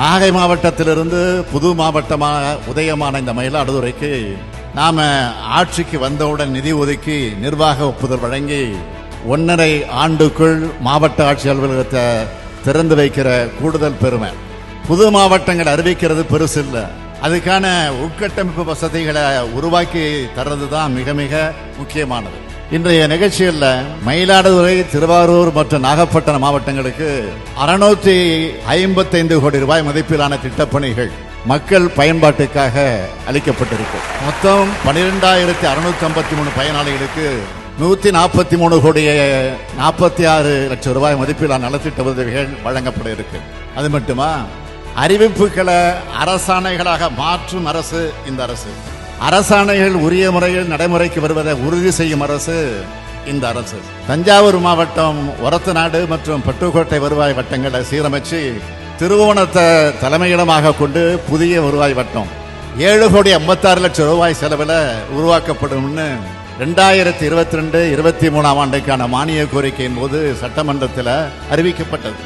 நாகை மாவட்டத்திலிருந்து புது மாவட்டமாக உதயமான இந்த மயிலாடுதுறைக்கு நாம ஆட்சிக்கு வந்தவுடன் நிதி ஒதுக்கி நிர்வாக ஒப்புதல் வழங்கி ஒன்றரை ஆண்டுக்குள் மாவட்ட ஆட்சி அலுவலகத்தை திறந்து வைக்கிற கூடுதல் பெருமை. புது மாவட்டங்கள் அறிவிக்கிறது பெருசு இல்லை. அதுக்கான உட்கட்டமைப்பு வசதிகளை உருவாக்கி தர்றது தான் மிக மிக முக்கியமானது. இன்றைய நிகழ்ச்சியில் மயிலாடுதுறை திருவாரூர் மற்றும் நாகப்பட்டினம் மாவட்டங்களுக்கு அறுநூற்றி ஐம்பத்தைந்து கோடி ரூபாய் மதிப்பிலான திட்டப்பணிகள் மக்கள் பயன்பாட்டுக்காக அளிக்கப்பட்டிருக்கு. மொத்தம் பனிரெண்டாயிரத்தி அறுநூத்தி ஐம்பத்தி மூணு பயனாளிகளுக்கு நூத்தி நாற்பத்தி மூணு கோடிய நாற்பத்தி ஆறு லட்சம் ரூபாய் மதிப்பிலான நலத்திட்ட உதவிகள் வழங்கப்பட இருக்கு. அது மட்டுமா? அறிவிப்புகளை அரசாணைகளாக மாற்றும் அரசு இந்த அரசு. அரசாணைகள் உரிய முறையில் நடைமுறைக்கு வருவதை உறுதி செய்யும் அரசு இந்த அரசு. தஞ்சாவூர் மாவட்டம் ஒரத்தநாடு மற்றும் பட்டுக்கோட்டை வருவாய் வட்டங்களை சீரமைச்சு திருவோணத்தை தலைமையிடமாக கொண்டு புதிய வருவாய் வட்டம். ஏழு கோடி ஐம்பத்தாறு லட்சம் ரூபாய் செலவில் உருவாக்கப்படும்னு ரெண்டாயிரத்தி இருபத்தி ரெண்டு இருபத்தி மூணாம் ஆண்டுக்கான மானிய கோரிக்கையின் போது சட்டமன்றத்தில் அறிவிக்கப்பட்டது.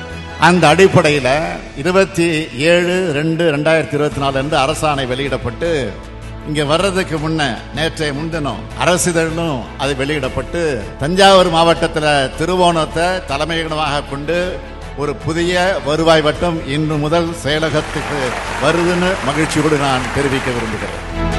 அந்த அடிப்படையில் இருபத்தி ஏழு ரெண்டு ரெண்டாயிரத்தி இருபத்தி நாலு அரசாணை வெளியிடப்பட்டு இங்க வர்றதுக்கு முன்ன நேற்றைய முன்தினம் அரசிதழும் அது வெளியிடப்பட்டு தஞ்சாவூர் மாவட்டத்தில் திருவோணத்தை தலைமையிடமாக கொண்டு ஒரு புதிய வருவாய் வட்டம் இன்று முதல் செயலகத்துக்கு வருதுன்னு மகிழ்ச்சியோடு நான் தெரிவிக்க விரும்புகிறேன்.